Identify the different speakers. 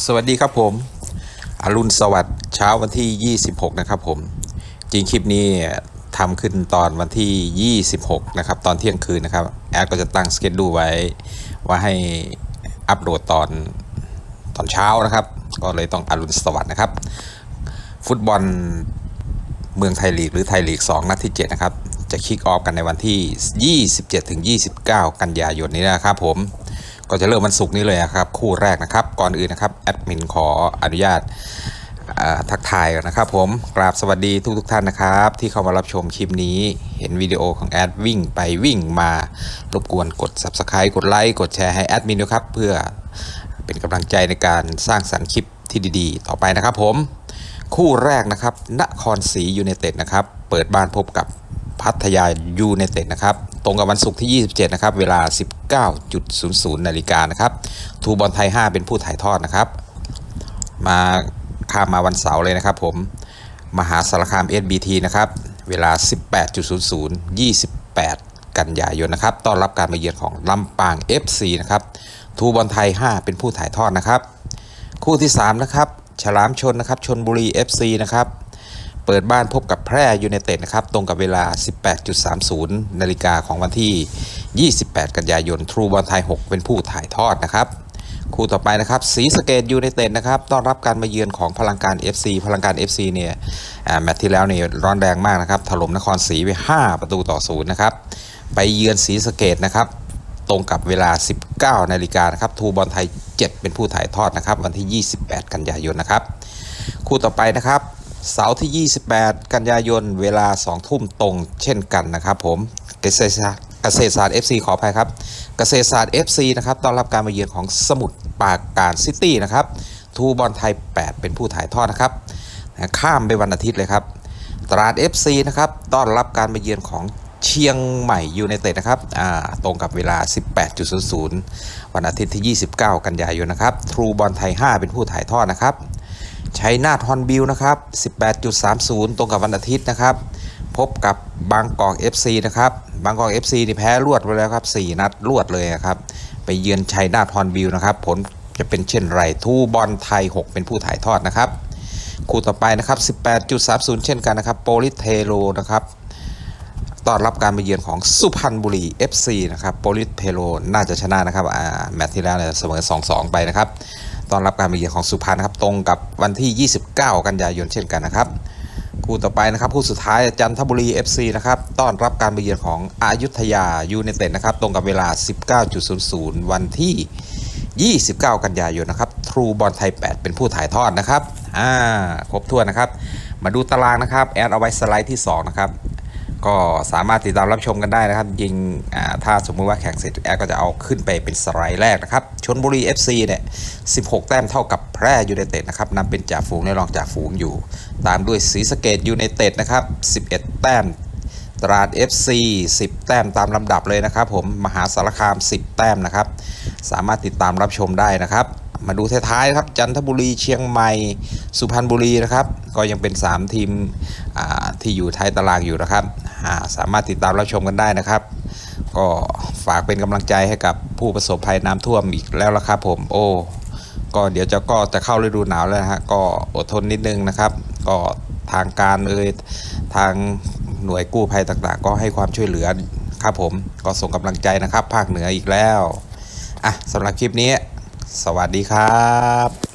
Speaker 1: สวัสดีครับผมอรุณสวัสดิ์เช้าวันที่ 26 นะครับผม จริงคลิปนี้ทำขึ้นตอนวันที่ 26 นะครับ ตอนเที่ยงคืนนะครับ แอดก็จะตั้งสเกจดูไว้ ว่าให้อัปโหลดตอนตอนเช้านะครับ ก็เลยต้องอรุณสวัสดิ์นะครับ ฟุตบอลเมืองไทยลีกหรือไทยลีก 2 นัดที่ 7 นะครับ จะคิกออฟกันในวันที่ 27-29 กันยายนนี้นะครับผม ก็จะเริ่มวันศุกร์นี้เลยนะครับ คู่แรกนะครับ ก่อนอื่นนะครับแอดมินขออนุญาตทักทายก่อนนะครับผมกราบสวัสดีทุกทุกท่านนะครับ ที่เข้ามารับชมคลิปนี้ เห็นวิดีโอของแอดวิ่งไปวิ่งมารบกวนกด Subscribe กดไลค์กดแชร์ให้แอดมินด้วยครับ เพื่อเป็นกำลังใจในการสร้างสรรค์คลิปที่ดีๆ ต่อไปนะครับผม คู่แรกนะครับนครศรียูไนเต็ดนะครับ เปิดบ้านพบกับ พัทยายูไนเต็ดนะครับ ตรงกับวันศุกร์ที่ 27 นะครับ เวลา 19.00 นาฬิกานะครับ ทูบอลไทย 5 เป็นผู้ถ่ายทอดนะครับ มาข้ามมาวันเสาร์เลยนะครับผม มหาสารคาม SBT นะครับ เวลา 18.00 28 กันยายนนะครับ ต้อนรับการมาเยือนของลำปาง FC นะครับ ทูบอลไทย 5 เป็นผู้ถ่ายทอดนะครับ คู่ที่ 3 นะครับ ฉลามชนนะครับ ชนบุรี FC นะครับ เปิดบ้านพบกับแพร่ยูไนเต็ดนะครับ ตรงกับเวลา 18.30 นาฬิกาของวันที่ 28 กันยายน ทรูบอลไทย 6 เป็นผู้ถ่ายทอดนะครับ คู่ต่อไปนะครับศรีสเกดยูไนเต็ดนะครับ ต้อนรับการมาเยือนของพลังการ FC พลังการ FC เนี่ยแมตช์ที่แล้วเนี่ยร้อนแรงมากนะครับ ถล่มนครศรีไป 5 ประตูต่อศูนย์นะครับ ไปเยือนศรีสเกดนะครับตรงกับเวลา 19 นาฬิกานะครับ ทูบอลไทย 7 เป็นผู้ถ่ายทอดนะครับ วันที่ 28 กันยายนนะครับ คู่ต่อไปนะครับ เสาร์ที่ 28 กันยายน เวลา 2 ทุ่มตรงเช่นกันนะครับผมเกษตรศาสตร์เกษตรศาสตร์ FC ขออภัยครับ เกษตรศาสตร์ FC นะครับต้อนรับการมาเยือนของสมุทรปราการซิตี้นะครับ ทูบอลไทย 8 เป็นผู้ถ่ายทอดนะครับ ข้ามไปวันอาทิตย์เลยครับตราด FC นะครับต้อนรับการมาเยือนของเชียงใหม่ยูไนเต็ดนะครับอ่าตรงกับเวลา 18.00 วันอาทิตย์ที่ 29 กันยายนนะครับ ทรูบอลไทย 5 เป็นผู้ถ่ายทอดนะครับ ใชัยนาทฮอนบิลนะครับ 18.30 ตรงกับวันอาทิตย์นะครับ พบกับบางกอก FC นะครับ บางกอก FC นี่แพ้รวดไปแล้วครับ 4 นัดรวดเลยนะครับ ไปเยือนชัยนาทฮอนบิลนะครับ ผลจะเป็นเช่นไร ทูบอลไทย 6 เป็นผู้ถ่ายทอดนะครับ คู่ต่อไปนะครับ 18.30 เช่นกันนะครับ โปลิเทโรนะครับต้อนรับการมาเยือนของสุพรรณบุรี FC นะครับ โปลิสเพโลน่าจะชนะนะครับแมตช์ที่แล้วเนี่ยเสมอ 2-2 ไปนะครับ ต้อนรับการมาเยือนของสุพรรณนะครับ ตรงกับวันที่ 29 กันยายนเช่นกันนะครับ คู่ต่อไปนะครับคู่สุดท้ายจันทบุรี FC นะครับต้อนรับการมาเยือนของอายุทยายูไนเต็ดนะครับ ตรงกับเวลา 19.00 วันที่ 29 กันยายนนะครับทรูบอลไทย 8 เป็นผู้ถ่ายทอดนะครับอ่าครบถ้วนนะครับ มาดูตารางนะครับ แอดเอาไว้สไลด์ที่ 2 นะครับ ก็สามารถติดตามรับชมกันได้นะครับจริงถ้าสมมุติว่าแข่งเสร็จแอดก็จะเอาขึ้นไปเป็นสไลด์แรกนะครับชนบุรี FC เนี่ย16 แต้มเท่ากับแพร่ยูไนเต็ดนะครับนำเป็นจ่าฝูงและรองจ่าฝูงอยู่ ตามด้วยศรีสะเกดยูไนเต็ดนะครับ11 แต้มตราด FC 10 แต้มตามลำดับเลยนะครับ ผมมหาสารคาม 10 แต้มนะครับ สามารถติดตามรับชมได้นะครับ มาดูท้ายๆครับ จันทบุรีเชียงใหม่สุพรรณบุรีนะครับ ก็ยังเป็น 3 ทีมที่อยู่ท้ายตารางอยู่นะครับาสามารถติดตามรับชมกันได้นะครับ ก็ฝากเป็นกำลังใจให้กับผู้ประสบภัยน้ำท่วมอีกแล้วละครับผมโอ้ก็เดี๋ยวจะก็จะเข้าฤดูหนาวแล้วนะฮะก็อดทนนิดนึงนะครับ ก็ทางการเอ่ยทางหน่วยกู้ภัยต่างๆ ก็ให้ความช่วยเหลือครับผมก็ส่งกำลังใจนะครับ ภาคเหนืออีกแล้วอะสำหรับคลิปนี้ สวัสดีครับ